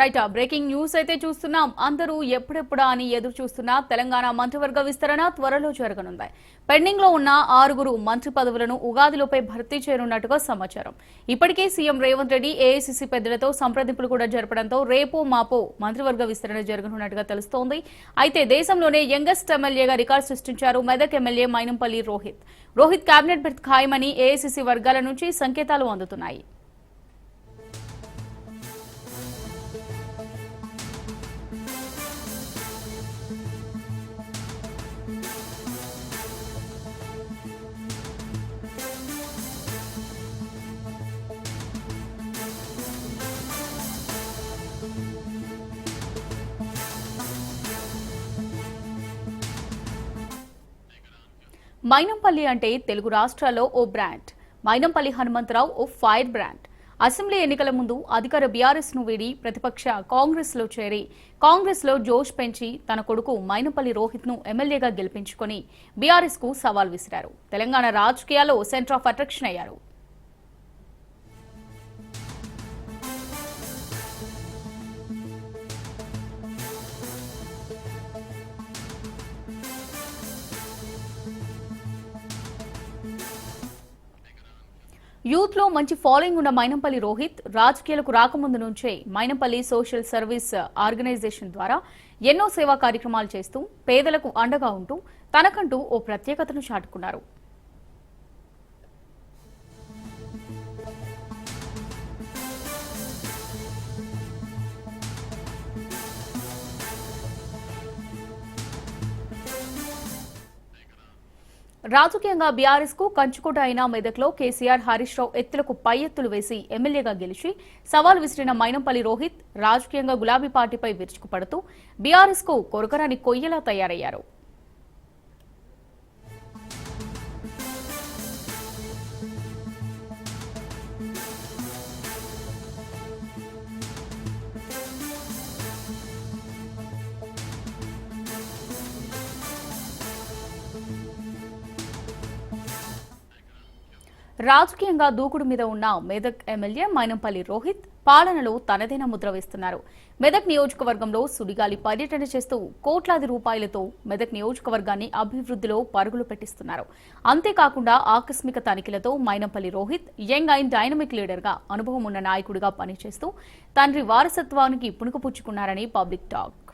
Right breaking news అయితే చూస్తున్నాం. అందరూ ఎప్పుడెప్పుడా అని ఎదురు చూస్తున్న తెలంగాణ మంత్రివర్గ విస్తరణ త్వరలో జరగనుంది. పెండింగ్లో ఉన్న ఆరుగురు మంత్రి పదవులను ఉగాదిలోపై భర్తీ చేయనున్నట్టుగా సమాచారం. ఇప్పటికే సీఎం రేవంత్ రెడ్డి ఏఐసీసీ పెద్దలతో సంప్రదింపులు కూడా జరపడంతో రేపో మాపో మంత్రివర్గ విస్తరణ జరగనున్నట్టుగా తెలుస్తోంది. అయితే దేశంలోనే యంగెస్ట్ ఎమ్మెల్యేగా రికార్డు సృష్టించారు Medak MLA Mynampally Rohit. Rohit cabinet berth ఖాయమని ఏఐసీసీ వర్గాల నుంచి సంకేతాలు అందుతున్నాయి. మైనంపల్లి అంటే తెలుగు రాష్ట్రాల్లో ఓ బ్రాండ్. మైనంపల్లి హనుమంతరావు ఓ ఫైర్ బ్రాండ్. అసెంబ్లీ ఎన్నికల ముందు అధికార బీఆర్ఎస్ను వీడి ప్రతిపక్ష కాంగ్రెస్లో చేరి కాంగ్రెస్లో జోష్ పెంచి తన కొడుకు మైనపల్లి రోహిత్ను ఎమ్మెల్యేగా గెలిపించుకొని బీఆర్ఎస్కు సవాల్ విసిరారు. తెలంగాణ రాజకీయాల్లో సెంటర్ ఆఫ్ అట్రాక్షన్ అయ్యారు. యూత్లో మంచి ఫాలోయింగ్ ఉన్న మైనంపల్లి రోహిత్ రాజకీయాలకు రాకముందు నుంచే మైనంపల్లి సోషల్ సర్వీస్ ఆర్గనైజేషన్ ద్వారా ఎన్నో సేవా కార్యక్రమాలు చేస్తూ పేదలకు అండగా ఉంటూ తనకంటూ ఓ ప్రత్యేకతను చాటుకున్నారు. రాజకీయంగా బీఆర్ఎస్కు కంచుకోట అయిన మెదక్లో కేసీఆర్ హరీష్ రావు ఎత్తులకు పై ఎత్తులు వేసి ఎమ్మెల్యేగా గెలిచి సవాల్ విసిరిన మైనంపల్లి రోహిత్ రాజకీయంగా గులాబీ పార్టీపై విరుచుకుపడుతూ బీఆర్ఎస్కు కొరకరాని కొయ్యలా తయారయ్యారు. రాజకీయంగా దూకుడు మీద ఉన్న మెదక్ ఎమ్మెల్యే మైనంపల్లి రోహిత్ పాలనలో తనదైన ముద్ర వేస్తున్నారు. మెదక్ నియోజకవర్గంలో సుడిగాలి పర్యటన చేస్తూ కోట్లాది రూపాయలతో మెదక్ నియోజకవర్గాన్ని అభివృద్ధిలో పరుగులు పెట్టిస్తున్నారు. అంతేకాకుండా ఆకస్మిక తనిఖీలతో Mynampally Rohit young and dynamic లీడర్గా అనుభవం ఉన్న నాయకుడిగా పనిచేస్తూ తండ్రి వారసత్వానికి పుణుకుపుచ్చుకున్నారని public talk.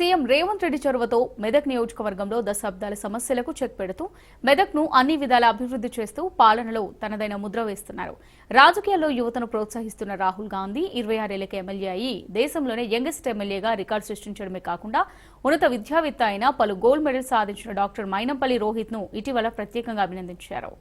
CM Revanth Reddy చొరవతో మెదక్ నియోజకవర్గంలో దశాబ్దాల సమస్యలకు చెక్ పెడుతూ మెదక్ను అన్ని విధాల అభివృద్ధి చేస్తూ పాలనలో తనదైన ముద్ర వేస్తున్నారు. రాజకీయాల్లో యువతను ప్రోత్సహిస్తున్న రాహుల్ గాంధీ ఇరవై ఆరేళ్ళకి ఎమ్మెల్యే అయి దేశంలోనే యంగెస్ట్ ఎమ్మెల్యేగా రికార్డు సృష్టించడమే కాకుండా ఉన్నత విద్యావేత్త అయిన పలు గోల్డ్ మెడల్ సాధించిన డాక్టర్ మైనంపల్లి రోహిత్ను ఇటీవల ప్రత్యేకంగా అభినందించారు.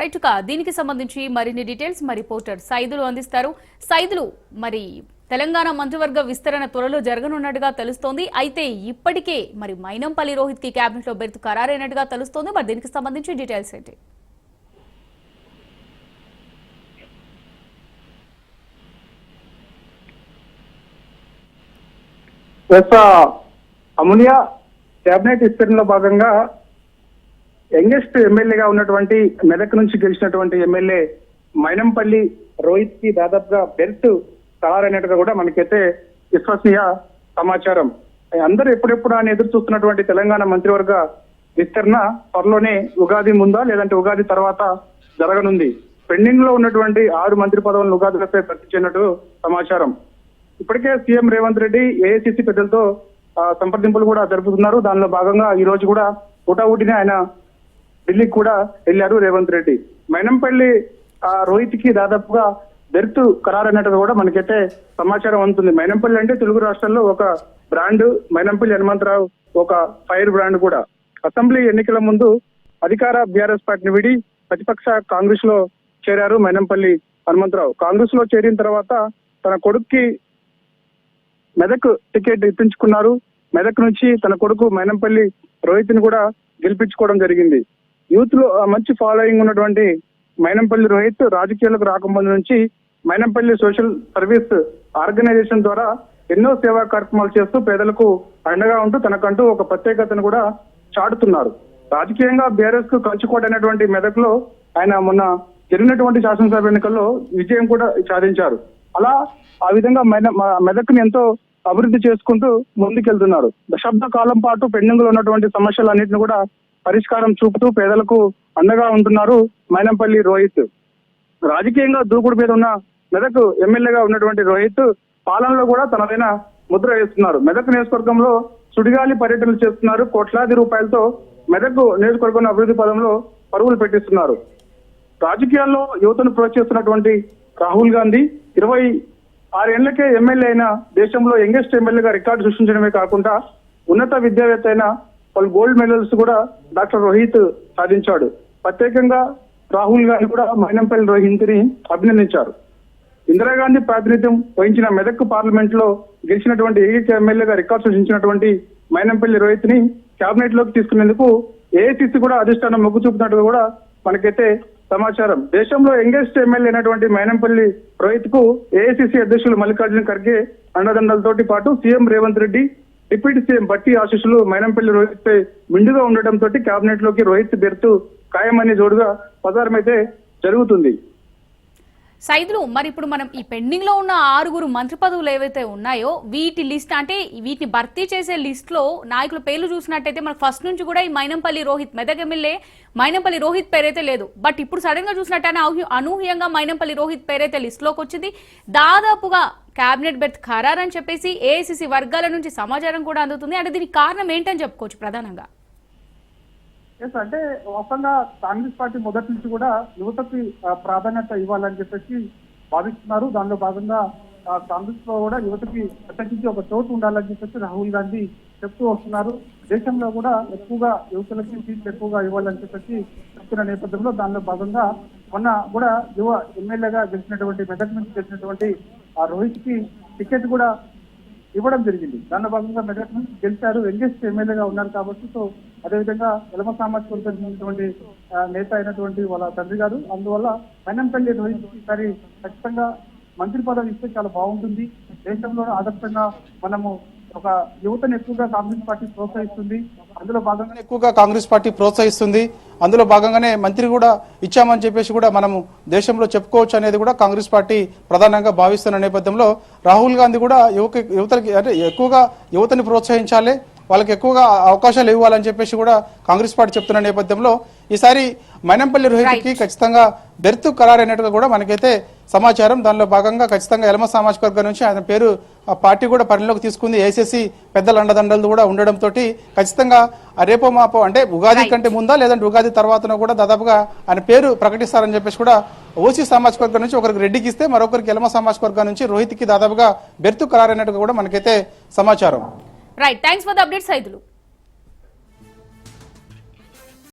రైట్ దీనికి సంబంధించి మరిన్ని డీటెయిల్స్ మా రిపోర్టర్ సైదులు అందిస్తారు. సైదులు మరి తెలంగాణ మంత్రివర్గ విస్తరణ త్వరలో జరగనున్నట్టుగా తెలుస్తోంది. అయితే ఇప్పటికే మరి మైనంపల్లి రోహిత్కి కేబినెట్లో బెర్త్ ఖరారైనట్టుగా తెలుస్తోంది. మరి దీనికి సంబంధించి డీటెయిల్స్ ఏంటి? అమునియా కేబినెట్ విస్తరణలో భాగంగా యంగెస్ట్ ఎమ్మెల్యేగా ఉన్నటువంటి మెదక్ నుంచి గెలిచినటువంటి ఎమ్మెల్యే మైనంపల్లి రోహిత్కి దాదాపుగా బెల్ట్ తయారైనట్టుగా కూడా మనకైతే విశ్వసనీయ సమాచారం. అందరూ ఎప్పుడెప్పుడు ఆయన ఎదురు చూస్తున్నటువంటి తెలంగాణ మంత్రివర్గ విస్తరణ త్వరలోనే ఉగాది ముందా లేదంటే ఉగాది తర్వాత జరగనుంది. పెండింగ్లో ఉన్నటువంటి ఆరు మంత్రి పదవులను ఉగాదిలపై భర్తీ చేయనట్టు సమాచారం. ఇప్పటికే సీఎం రేవంత్ రెడ్డి ఏఐసిసి పెద్దలతో సంప్రదింపులు కూడా జరుపుతున్నారు. దానిలో భాగంగా ఈ రోజు కూడా ఊటిని ఆయన ఢిల్లీకి కూడా వెళ్ళారు రేవంత్ రెడ్డి. మైనంపల్లి ఆ, రోహిత్కి దాదాపుగా బెర్త్ ఖరారు అన్నట్టు కూడా మనకైతే సమాచారం అందుతుంది. మైనంపల్లి అంటే తెలుగు రాష్ట్రాల్లో ఒక బ్రాండ్ మైనంపల్లి హనుమంతరావు ఒక ఫైర్ బ్రాండ్ కూడా. అసెంబ్లీ ఎన్నికల ముందు అధికార బీఆర్ఎస్ పార్టీని విడి ప్రతిపక్ష కాంగ్రెస్లో చేరారు మైనంపల్లి హనుమంతరావు. కాంగ్రెస్లో చేరిన తర్వాత తన కొడుక్కి మెదక్ టికెట్ ఇప్పించుకున్నారు. మెదక్ నుంచి తన కొడుకు మైనంపల్లి రోహిత్ని కూడా గెలిపించుకోవడం జరిగింది. యూత్లో మంచి ఫాలోయింగ్ ఉన్నటువంటి మైనంపల్లి రోహిత్ రాజకీయాలకు రాకముందు నుంచి మైనంపల్లి సోషల్ సర్వీస్ ఆర్గనైజేషన్ ద్వారా ఎన్నో సేవా కార్యక్రమాలు చేస్తూ పేదలకు అండగా ఉంటూ తనకంటూ ఒక ప్రత్యేకతను కూడా చాటుతున్నారు. రాజకీయంగా బీఆర్ఎస్కు కంచుకోట అనేటువంటి మెదక్లో ఆయన మొన్న జరిగినటువంటి శాసనసభ ఎన్నికల్లో విజయం కూడా సాధించారు. అలా ఆ విధంగా మెద- మెదక్ని ఎంతో అభివృద్ధి చేసుకుంటూ ముందుకెళ్తున్నారు. దశాబ్ద కాలం పాటు పెండింగ్లో ఉన్నటువంటి సమస్యలన్నింటిని కూడా పరిష్కారం చూపుతూ పేదలకు అండగా ఉంటున్నారు మైనంపల్లి రోహిత్. రాజకీయంగా దూకుడు మీద ఉన్న మెదక్ ఎమ్మెల్యేగా ఉన్నటువంటి రోహిత్ పాలనలో కూడా తనదైన ముద్ర వేస్తున్నారు. మెదక్ నియోజకవర్గంలో సుడిగాలి పర్యటనలు చేస్తున్నారు. కోట్లాది రూపాయలతో మెదక్ నియోజకవర్గం అభివృద్ధి పదంలో పరుగులు పెట్టిస్తున్నారు. రాజకీయాల్లో యువతను ప్రోత్సహిస్తున్నటువంటి రాహుల్ గాంధీ ఇరవై ఆరేళ్ళకే ఎమ్మెల్యే అయిన దేశంలో యంగెస్ట్ ఎమ్మెల్యేగా రికార్డు సృష్టించడమే కాకుండా ఉన్నత విద్యావేత్త అయిన పలు గోల్డ్ మెడల్స్ కూడా డాక్టర్ రోహిత్ సాధించాడు. ప్రత్యేకంగా రాహుల్ గాంధీ కూడా మైనంపల్లి రోహిత్ని అభినందించారు. ఇందిరాగాంధీ ప్రాతినిధ్యం వహించిన మెదక్ పార్లమెంట్లో గెలిచినటువంటి ఏకైక ఎమ్మెల్యేగా రికార్డు సృష్టించినటువంటి మైనంపల్లి రోహిత్ని కేబినెట్లోకి తీసుకునేందుకు ఏఐసిసి కూడా అధిష్టానం మొగ్గు చూపుతున్నట్టు కూడా మనకైతే సమాచారం. దేశంలో యంగెస్ట్ ఎమ్మెల్యే అయినటువంటి మైనంపల్లి రోహిత్కు ఏఐసిసి అధ్యక్షులు మల్లికార్జున ఖర్గే అండదండలతోటి పాటు CM Revanth Reddy deputy CM Bhatti ఆశీస్సులు మైనంపల్లి రోహిత్ పై మిండుగా ఉండటంతో కేబినెట్లోకి రోహిత్ బెర్తు ఖాయమని జోడుగా ప్రచారం అయితే జరుగుతుంది. సైదులు మరి ఇప్పుడు మనం ఈ పెండింగ్లో ఉన్న ఆరుగురు మంత్రి పదవులు ఏవైతే ఉన్నాయో వీటి లిస్ట్ అంటే వీటిని భర్తీ చేసే లిస్ట్లో నాయకుల పేర్లు చూసినట్టయితే మనకు ఫస్ట్ నుంచి కూడా ఈ మైనంపల్లి రోహిత్ మెదక్ ఎమ్మెల్యే మైనంపల్లి రోహిత్ పేరైతే లేదు. బట్ ఇప్పుడు సడన్గా చూసినట్టయితే అనూహ్యంగా మైనంపల్లి రోహిత్ పేరైతే లిస్ట్లోకి వచ్చింది. దాదాపుగా కేబినెట్ బెర్త్ ఖరారని చెప్పేసి ఏఐసిసి వర్గాల నుంచి సమాచారం కూడా అందుతుంది. అంటే దీనికి కారణం ఏంటని చెప్పుకోవచ్చు ప్రధానంగా. ఎస్ అంటే మొత్తంగా కాంగ్రెస్ పార్టీ మొదటి నుంచి కూడా యువతకి ప్రాధాన్యత ఇవ్వాలని చెప్పేసి భావిస్తున్నారు. దానిలో భాగంగా కాంగ్రెస్లో కూడా యువతకి ప్రత్యేకించి ఒక చోటు ఉండాలని చెప్పేసి రాహుల్ గాంధీ చెప్తూ వస్తున్నారు. దేశంలో కూడా ఎక్కువగా యువతులకి సీట్లు ఎక్కువగా ఇవ్వాలని చెప్పేసి చెప్తున్న నేపథ్యంలో దానిలో భాగంగా మొన్న కూడా యువ ఎమ్మెల్యేగా గెలిచినటువంటి మెదక్ నుంచి గెలిచినటువంటి ఆ రోహిత్కి టికెట్ కూడా ఇవ్వడం జరిగింది. దానిలో భాగంగా మెదక్ నుంచి గెలిచారు. ఎంగేజ్ ఎమ్మెల్యేగా ఉన్నారు కాబట్టి సో అదేవిధంగా ఎలమ సామాజిక వర్గం చెందినటువంటి నేత అయినటువంటి వాళ్ళ తండ్రి గారు. అందువల్ల మైనంపల్లి రోహిత్ ఈసారి ఖచ్చితంగా మంత్రి పదవి ఇస్తే చాలా బాగుంటుంది. దేశంలో ఆదర్శంగా మనము ఒక యువతను ఎక్కువగా కాంగ్రెస్ పార్టీ ప్రోత్సహిస్తుంది. అందులో భాగంగానే ఎక్కువగా కాంగ్రెస్ పార్టీ ప్రోత్సహిస్తుంది. అందులో భాగంగానే మంత్రి కూడా ఇచ్చామని చెప్పేసి కూడా మనము దేశంలో చెప్పుకోవచ్చు అనేది కూడా కాంగ్రెస్ పార్టీ ప్రధానంగా భావిస్తున్న నేపథ్యంలో రాహుల్ గాంధీ కూడా యువక యువతకి అంటే ఎక్కువగా యువతని ప్రోత్సహించాలి. వాళ్ళకి ఎక్కువగా అవకాశాలు ఇవ్వాలని చెప్పేసి కూడా కాంగ్రెస్ పార్టీ చెప్తున్న నేపథ్యంలో ఈసారి మైనంపల్లి రోహిత్కి ఖచ్చితంగా బెర్త్ ఖరారైనట్టుగా కూడా మనకైతే సమాచారం. దానిలో భాగంగా ఖచ్చితంగా ఎలమ సామాజిక వర్గం నుంచి ఆయన పేరు ఆ పార్టీ కూడా పరిణిలోకి తీసుకుంది. ఏసీసీ పెద్దల అండదండలు కూడా ఉండడంతో ఖచ్చితంగా రేపో మాపో అంటే ఉగాది కంటే ముందా లేదంటే ఉగాది తర్వాతనో కూడా దాదాపుగా ఆయన పేరు ప్రకటిస్తారని చెప్పేసి కూడా ఓసీ సామాజిక వర్గం నుంచి ఒకరికి రెడ్డికి ఇస్తే మరొకరికి ఎలమ సామాజిక వర్గం నుంచి రోహిత్కి దాదాపుగా బెర్త్ ఖరారైనట్టుగా కూడా మనకైతే సమాచారం. Right thanks for the update Saidulu